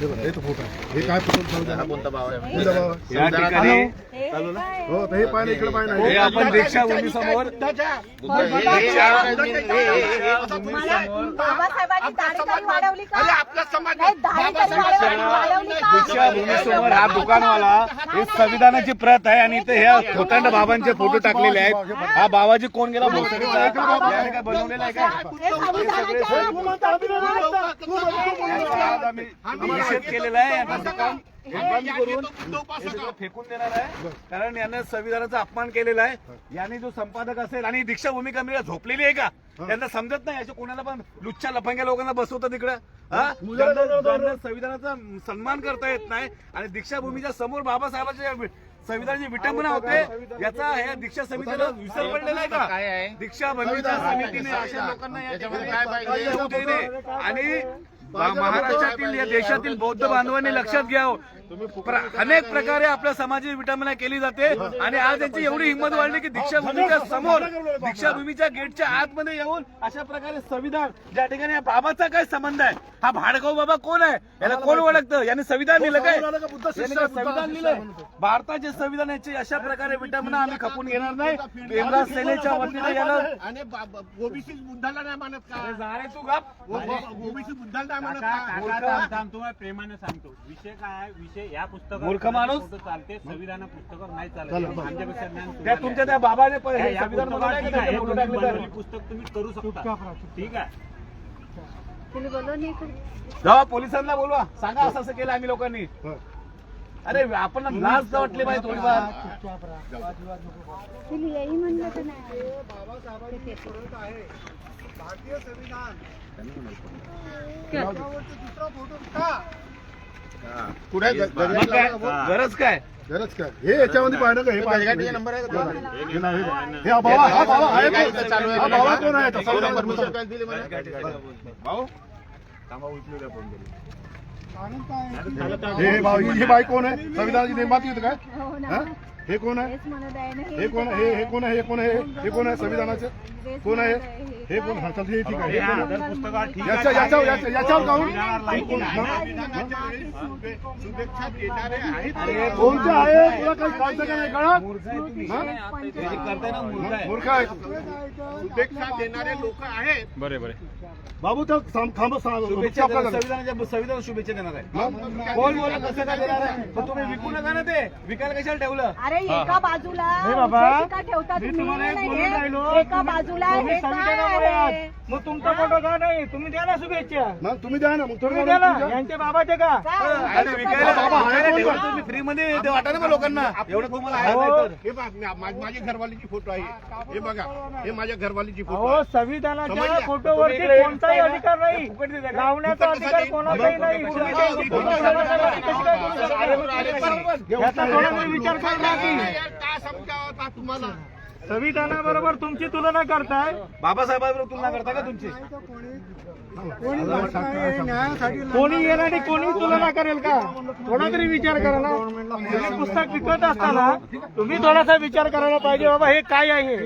हे हे. हे काय हा? या ठिकाणी हो हे पाय ना इकडे पाय ना हे आपण दीक्षाभूमी समोर बाबासाहेबांनी दाढी वाढवली का समाज हा दुकानवाला हे संविधानाची प्रत आहे आणि इथे ह्या खोतांड बाबांचे फोटो टाकलेले आहेत. हा बाबाजी कोण गेला? बनवलेला आहे का? निषेध केलेला आहे. हे बंद करून हे सगळं फेकून देणार आहे. कारण यानं संविधानाचा अपमान केलेला आहे. याने जो संपादक असेल आणि दीक्षाभूमी कमिटीला झोपलेली आहे का? त्यांना समजत नाही. अशा कोणाला पण लुच्च्या लफंग्या लोकांना बसवतं तिकडं हा? संविधानाचा सन्मान करता येत नाही आणि दीक्षाभूमीच्या समोर बाबासाहेबांच्या संविधानाची विटंबना होते याचा ह्या दीक्षा समितीला विसर पडलेला आहे काय आहे? का दीक्षा भूमीच्या समितीने अशा लोकांना. आणि महाराष्ट्रातील या देशातील बौद्ध बांधवांनी लक्षात घ्यावं प्र- अनेक प्रकारे आपल्या समाजाची विटंबना केली जाते आणि आज यांची एवढी हिंमत वाढली की दीक्षाभूमीच्या समोर दीक्षाभूमीच्या गेटच्या आतमध्ये येऊन अशा प्रकारे संविधान ज्या ठिकाणी या बाबाचा काय संबंध आहे हा भाडगाव बाबा कोण आहे? याला कोण ओळखतं? याने संविधान लिहिलं काय? याने काय संविधान लिहिलंय? भारताचे संविधान याची अशा प्रकारे विटंबना आम्ही खपून घेणार नाही. भीमराज सेनेच्या वतीने याला आणि ओबीसी बुद्धाला नाही मानत का? जा रे तू गप. ओबीसी बुद्धाला नाही मानत का? काका, थांब, थांब, तुम्हाला प्रेमाने सांगतो. विषय काय आहे? विषय या पुस्तकात मूर्ख माणूस? फोटो चालते संविधान पुस्तकावर नाही चालत. चला, आमच्यापेक्षा ज्ञान त्या तुम्हाला तुमच्या त्या बाबाने आहे. या संविधान पुस्तकावर का ठीक आहे, हे फोटो तुम्ही पुस्तक तुम्ही करू शकता. ठीक आहे. नाही का? पोलिसांना बोलवा. सांगा असं असं केलं आम्ही लोकांनी. अरे आपण लाज वाटली पाहिजे थोडीफार? म्हणलं नाही. कुठे आहे? ग- मग गजरा- काय? गरज काय? गरज काय? हे याच्यामध्ये पाहिलं का? हे गजगाटीचा पाहिलं नंबर आहे का? हे नाही, हे- हे हा बाबा हा बाबा आहे. काय कोण? आहे? हा बाबा कोण? भाऊ? हे हे बाई ही बाई कोण आहे? संविधानाची निर्माती होती काय? हो कोण आहे? हे कोण आहे? हे हे कोण आहे? हे कोण आहे? हे कोण आहे? संविधानाचे? कोण आहे? हे कोण? हा हे ठीक आहे. याच्या याच्यावर याच्या- याच्यावर काहून शुभेच्छा देणारे आहेत. अरे कोणते आहे तुला काही कळतं का नाही? कळत मूर्ख आहे हे? शुभेच्छा देणारे लोक आहेत. बाबू तर थांब संविधान शुभेच्छा देणार आहे. कोण बोला कसं काय देणार आहे पण तुम्ही विकू नका ना ते. विकायला कशाला ठेवलं? अरे एका बाजूला बाबा, उभे का ठेवता मी तुम्ही तुम्हाला एक नाही, बोलून राहिलो. एका बाजूला तुम्ही हे काय संविधानामुळे आहे? मग तुमचा फोटो का नाही तुम्ही द्या ना शुभेच्छा मग तुम्ही द्या ना मग तुम्ही थोडं द्या ना तुमच्या- यांच्या बाबाचे का काय? आणि विकायला बाबा, आहे विकायला कोण? ठेवा तुम्ही फ्री मध्ये वाटा ना मग लोकांना एवढं तुम्हाला आहे हो. नाही तर. हे बघ, मा- मा- माझ्या घरवालीची फोटो आहे हे बघा हे माझ्या घरवालीची फोटो अहो आहे संविधानाच्या समजलं? तुम्ही फोटोवरती कोणताही? अधिकार नाही? लावण्याचा फुकट अधिकार कशासाठी? कोणाचाही नाही फुकट तुम्ही कशासाठी? काही फोटो लावण्यासाठी कशी काय करू शकता? अरे, अरे, बरोबर. याचा कोणातरी विचार करणार की काय समजावं आता तुम्हाला संविधानाबरोबर तुमची तुलना करताय. बाबासाहेबांबरोबर तुलना करता का तुमची? कोणी येणारी कोणी तुलना करेल का? थोडा तरी विचार करा ना. तुम्ही पुस्तक विकत असताना तुम्ही थोडासा विचार करायला पाहिजे बाबा हे काय आहे?